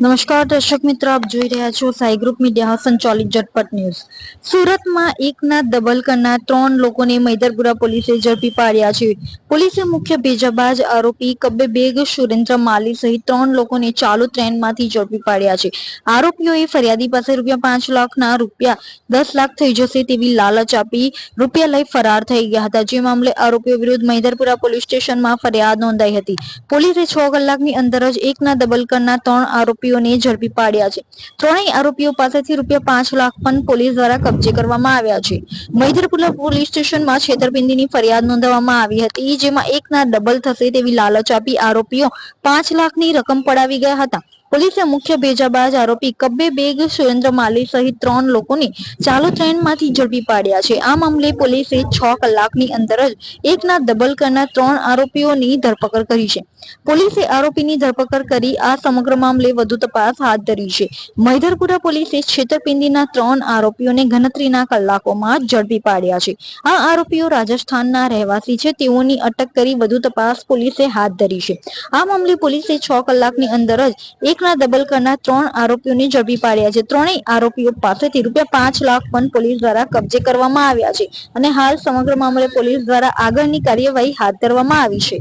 નમસ્કાર, દર્શક મિત્રો, આપ જોઈ રહ્યા છો સાઈ ગ્રુપ મીડિયા સંચાલિત ઝટપટ ન્યૂઝ. સુરતમાં એકના દબલ કરનાર ત્રણ લોકોને મૈદરપુરા પોલીસે ઝડપી પાડ્યા છે. પોલીસે મુખ્ય ભેજાબાજ આરોપી કબ્બે બેગ સુરેન્દ્ર માલી સહિત ત્રણ લોકોને ચાલુ ટ્રેનમાંથી ઝડપી પાડ્યા છે. આરોપીઓએ ફરિયાદી પાસે રૂપિયા પાંચ લાખના રૂપિયા દસ લાખ થઈ જશે તેવી લાલચ આપી રૂપિયા લઈ ફરાર થઈ ગયા હતા. જે મામલે આરોપીઓ વિરુદ્ધ મૈદરપુરા પોલીસ સ્ટેશનમાં ફરિયાદ નોંધાઈ હતી. પોલીસે છ કલાકની અંદર જ એકના દબલ કરનાર ત્રણ આરોપીઓને ઝડપી પાડ્યા છે. ત્રણેય આરોપીઓ પાસેથી રૂપિયા પાંચ લાખ પણ પોલીસ દ્વારા કબજે કરવામાં આવ્યા છે. મૈદરપુરા પોલીસ સ્ટેશનમાં છેતરપિંડીની ફરિયાદ નોંધવામાં આવી હતી, જેમાં એકના ડબલ થશે તેવી લાલચ આપી આરોપીઓ પાંચ લાખની રકમ પડાવી ગયા હતા. પોલીસે મુખ્ય ભેજાબાજ આરોપી કબ્બે બેગ, સુરેન્દ્ર માલી સહિત ત્રણ લોકોને ચાલુ ટ્રેનમાંથી ઝડપી પાડ્યા છે. આ મામલે પોલીસે છ કલાકની અંદર જ એકના ડબલ કરના ત્રણ આરોપીઓની ધરપકડ કરી છે. પોલીસે આરોપીની ધરપકડ કરી આ સમગ્ર મામલે વધુ તપાસ હાથ ધરી છે. મૈદરપુરા પોલીસે છેતરપિંડીના ત્રણ આરોપીઓને ગણતરીના કલાકોમાં ઝડપી પાડ્યા છે. આ આરોપીઓ રાજસ્થાનના રહેવાસી છે. તેઓની અટક કરી વધુ તપાસ પોલીસે હાથ ધરી છે. આ મામલે પોલીસે છ કલાકની અંદર જ ડબલ કરનાર ત્રણ આરોપીઓને ઝડપી પાડ્યા છે. ત્રણેય આરોપીઓ પાસેથી રૂપિયા પાંચ લાખ પણ પોલીસ દ્વારા કબજે કરવામાં આવ્યા છે અને હાલ સમગ્ર મામલે પોલીસ દ્વારા આગળની કાર્યવાહી હાથ ધરવામાં આવી છે.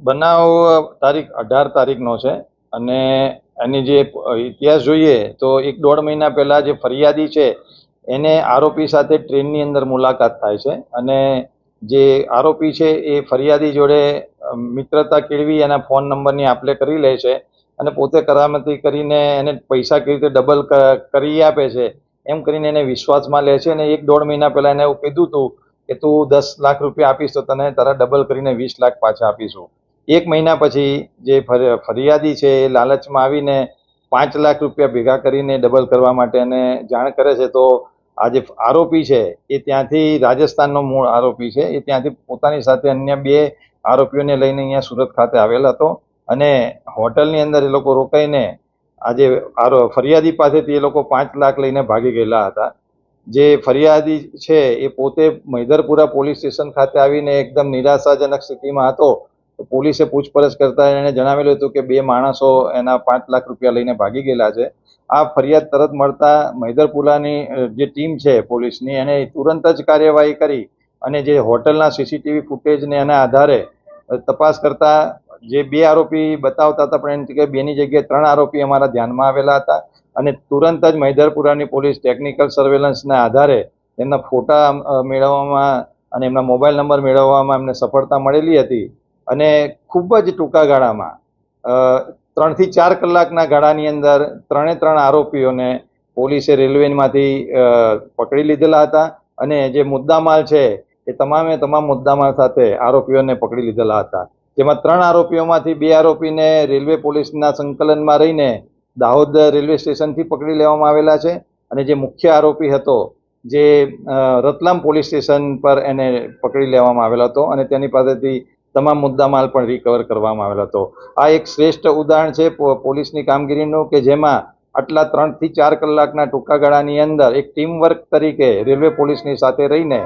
બનાવ તારીખ અઢાર તારીખનો છે અને એની જે ઇતિહાસ જોઈએ તો એક દોઢ મહિના પહેલા જે ફરિયાદી છે એને આરોપી સાથે ટ્રેનની અંદર મુલાકાત થાય છે અને જે આરોપી છે એ ફરિયાદી જોડે મિત્રતા કેળવી એના ફોન નંબરની આપલે કરી લે છે અને પોતે કરામતી કરીને એને પૈસા કેવી રીતે ડબલ કરી આપે છે એમ કરીને એને વિશ્વાસમાં લે છે અને એક દોઢ મહિના પહેલાં એને એવું કીધું હતું કે તું દસ લાખ રૂપિયા આપીશ તો તને તારા ડબલ કરીને વીસ લાખ પાછા આપીશું. એક મહિના પછી જે ફર- ફરિયાદી છે એ લાલચમાં આવીને પાંચ લાખ રૂપિયા ભેગા કરીને ડબલ કરવા માટે એને જાણ કરે છે તો આ જે આરોપી છે, એ ત્યાંથી રાજસ્થાનનો મૂળ આરોપી છે. એ ત્યાંથી પોતાની સાથે અન્ય બે આરોપીઓને લઈને અહીંયા સુરત ખાતે આવેલ હતો. અને હોટલની અંદર એ લોકો રોકાઈને આજે ફરિયાદી પાસેથી એ લોકો પાંચ લાખ લઈને ભાગી ગયેલા હતા. જે ફરિયાદી છે, એ પોતે મૈદરપુરા પોલીસ સ્ટેશન ખાતે આવીને એકદમ નિરાશાજનક સ્થિતિમાં હતો. તો પોલીસે પૂછપરછ કરતા એણે જણાવેલું હતું કે બે માણસો એના પાંચ લાખ રૂપિયા લઈને ભાગી ગયેલા છે. આ ફરિયાદ તરત મળતા મૈદરપુરાની જે ટીમ છે પોલીસની, એને તુરંત જ કાર્યવાહી કરી અને જે હોટલના સીસીટીવી ફૂટેજને એના આધારે તપાસ કરતા જે બે આરોપી બતાવતા હતા, પણ એની કે બેની જગ્યાએ ત્રણ આરોપી અમારા ધ્યાનમાં આવેલા હતા અને તુરંત જ મૈદરપુરાની પોલીસ ટેકનિકલ સર્વેલન્સના આધારે એમના ફોટા મેળવવામાં અને એમના મોબાઈલ નંબર મેળવવામાં એમને સફળતા મળેલી હતી અને ખૂબ જ ટૂંકા ગાળામાં ત્રણથી ચાર કલાકના ગાળાની અંદર ત્રણે ત્રણ આરોપીઓને પોલીસે રેલવેમાંથી પકડી લીધેલા હતા અને જે મુદ્દામાલ છે એ તમામે તમામ મુદ્દામાલ સાથે આરોપીઓને પકડી લીધેલા હતા. જેમાં ત્રણ આરોપીઓમાંથી બે આરોપીને રેલવે પોલીસના સંકલનમાં રહીને દાહોદ રેલવે સ્ટેશનથી પકડી લેવામાં આવેલા છે અને જે મુખ્ય આરોપી હતો જે રતલામ પોલીસ સ્ટેશન પર એને પકડી લેવામાં આવેલો હતો અને તેની પાસેથી તમામ મુદ્દામાલ પણ રિકવર કરવામાં આવેલો હતો. આ એક શ્રેષ્ઠ ઉદાહરણ છે પોલીસની કામગીરીનું કે જેમાં આટલા ત્રણથી ચાર કલાકના ટૂંકા ગાળાની અંદર એક ટીમ વર્ક તરીકે રેલવે પોલીસની સાથે રહીને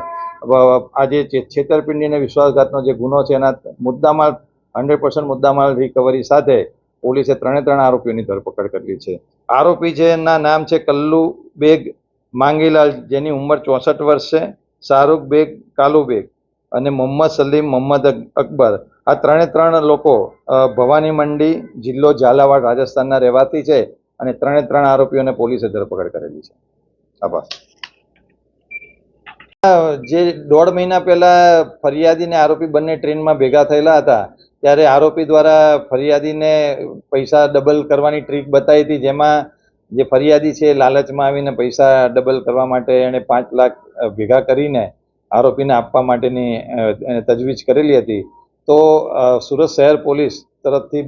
આજે છેતરપિંડી અને વિશ્વાસઘાતનો જે ગુનો છે એના મુદ્દામાલ, હંડ્રેડ પર્સન્ટ મુદ્દામાલ રિકવરી સાથે પોલીસે ત્રણે ત્રણ આરોપીઓની ધરપકડ કરી છે. આરોપી એના નામ છે કલ્લુ બેગ માંગીલાલ, જેની ઉંમર ચોસઠ વર્ષ છે. શાહરૂખ બેગ, કાલુ બેગ. અને મોહમ્મદ સલીમ, મોહમ્મદ અક- અકબર. આ ત્રણે ત્રણ લોકો ભવાની મંડી, જિલ્લો ઝાલાવાડ, રાજસ્થાનના રહેવાસી છે અને ત્રણે ત્રણ આરોપીઓને પોલીસે ધરપકડ કરેલી છે. આભાર. જે દોઢ મહિના પહેલા ફરિયાદી ને આરોપી બંને ટ્રેનમાં ભેગા થયેલા હતા, ત્યારે આરોપી દ્વારા ફરિયાદીને પૈસા ડબલ કરવાની ટ્રીક બતાવી હતી, જેમાં જે ફરિયાદી છે લાલચમાં આવીને પૈસા ડબલ કરવા માટે એણે પાંચ લાખ ભેગા કરીને આરોપીને આપવા માટેની એને તજવીજ કરેલી હતી. તો સુરત શહેર પોલીસ તરફથી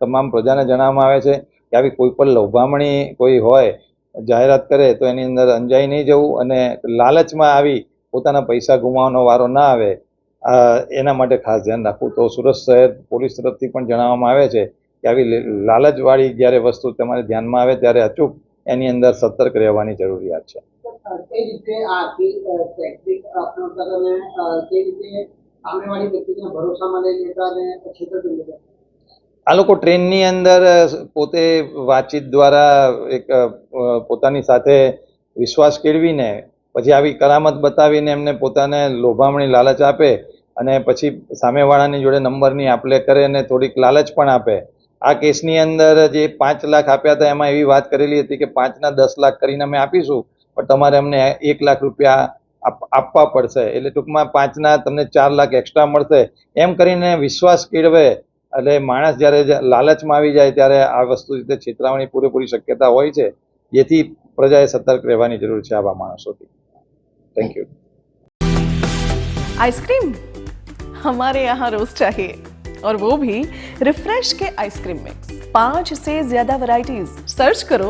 તમામ પ્રજાને જણાવવામાં આવે છે કે આવી કોઈ પણ લોભામણી કોઈ હોય, જાહેરાત કરે તો એની અંદર અંજાઈ નહીં જવું અને લાલચમાં આવી પોતાના પૈસા ગુમાવવાનો વારો ના આવે. એના માટે ખાસ ધ્યાન રાખવું. તો સુરત શહેર પોલીસ તરફથી પણ જણાવવામાં આવે છે કે આવી લાલચવાળી જ્યારે વસ્તુ તમારે ધ્યાનમાં આવે ત્યારે અચૂક એની અંદર સતર્ક રહેવાની જરૂરિયાત છે. કઈ રીતે આખી ટેકનિક અપનાવતા અને કઈ રીતે સામેવાળી વ્યક્તિને ભરોસામાં લઈ લેતા અને છેતરપિંડી કરતા આ લોકો ટ્રેનની અંદર પોતે વાતચીત દ્વારા એક પોતાની સાથે વિશ્વાસ કેળવીને, પછી આવી કરામત બતાવીને એમને પોતાને લોભામણી લાલચ આપે અને પછી સામેવાળાની જોડે નંબરની આપલે કરે અને થોડીક લાલચ પણ આપે. આ કેસની અંદર જે પાંચ લાખ આપ્યા હતા, એમાં એવી વાત કરેલી હતી કે પાંચના દસ લાખ કરીને અમે આપીશું. પણ તમારે અમને એક લાખ રૂપિયા આપ- આપવા પડશે એટલે ટૂંકમાં પાંચના તમને ચાર લાખ એક્સ્ટ્રા મળશે એમ કરીને વિશ્વાસ કેળવે એટલે માણસ જ્યારે જ લાલચમાં આવી જાય ત્યારે આ વસ્તુ રીતે છેતરાવાની પૂરેપૂરી શક્યતા હોય છે જેથી પ્રજાએ સતર્ક રહેવાની જરૂર છે આવા માણસોથી થેન્ક યુ आइसक्रीम हमारे यहाँ रोज चाहिए और वो भी रिफ्रेश के आइसक्रीम मिक्स पांच से ज्यादा वैरायटीज सर्च करो